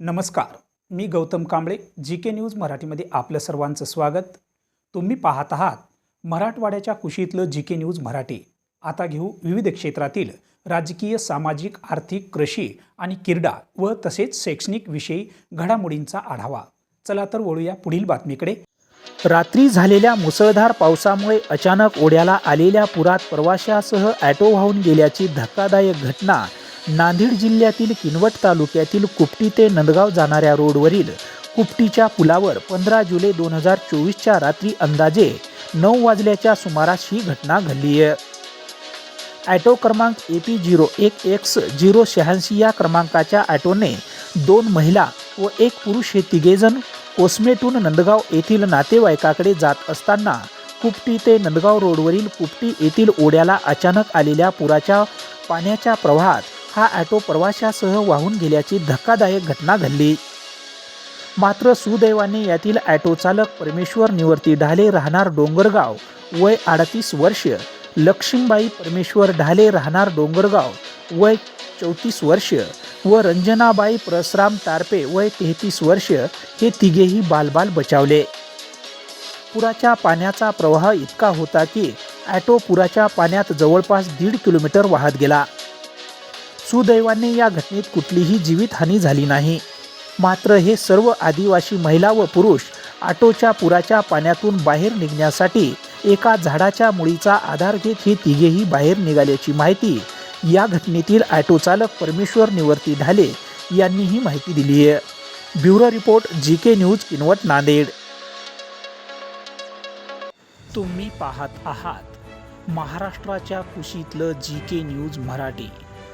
नमस्कार मी Gautam Kamble G K news मराठीमध्ये आपलं सर्वांचं स्वागत. तुम्ही पाहत आहात मराठवाड्याच्या कुशीतलं जी के न्यूज मराठी. आता घेऊ विविध क्षेत्रातील राजकीय सामाजिक आर्थिक कृषी आणि क्रीडा व तसेच शैक्षणिक विषयी घडामोडींचा आढावा. चला तर वळूया पुढील बातमीकडे. रात्री झालेल्या मुसळधार पावसामुळे अचानक ओढ्याला आलेल्या पुरात प्रवाशासह ॲटो वाहून गेल्याची धक्कादायक घटना नांदेड जिल्ह्यातील किनवट तालुक्यातील कुपटी ते नंदगाव जाणाऱ्या रोडवरील कुपटीच्या पुलावर पंधरा जुलै दोन हजार चोवीसच्या रात्री अंदाजे नऊ वाजल्याच्या सुमारास ही घटना घडली आहे. ॲटो क्रमांक ए पी झिरो एक एक्स झिरो शहाऐंशी या क्रमांकाच्या ॲटोने दोन महिला व एक पुरुष हे तिघेजण कोसमेटून नंदगाव येथील नातेवाईकाकडे जात असताना कुपटी ते नंदगाव रोडवरील कुपटी येथील ओढ्याला अचानक आलेल्या पुराच्या पाण्याच्या प्रवाहात हा ॲटो प्रवाशासह वाहून गेल्याची धक्कादायक घटना घडली. मात्र सुदैवाने यातील ॲटो चालक परमेश्वर निवर्ती ढाले राहणार डोंगरगाव वय अडतीस वर्ष. लक्ष्मीबाई परमेश्वर ढाले राहणार डोंगरगाव वय चौतीस वर्ष. व रंजनाबाई परसराम तारपे वय तेहतीस वर्ष. हे तिघेही बालबाल बचावले. पुराच्या पाण्याचा प्रवाह इतका होता की ॲटो पुराच्या पाण्यात जवळपास दीड किलोमीटर वाहत गेला. सुदैवाने या घटनेत कुठलीही जीवितहानी झाली नाही. मात्र हे सर्व आदिवासी महिला व पुरुष आटोच्या पुराच्या पाण्यातून बाहेर निघण्यासाठी एका झाडाच्या मुळीचा आधार घेत हे तिघेही बाहेर निघाल्याची माहिती या घटनेतील ऑटो चालक परमेश्वर निवर्ती ढाले यांनी ही माहिती दिली आहे. Bureau report G K news Kinwat Nanded. तुम्ही पाहत आहात महाराष्ट्राच्या कुशीतलं जी के न्यूज मराठी.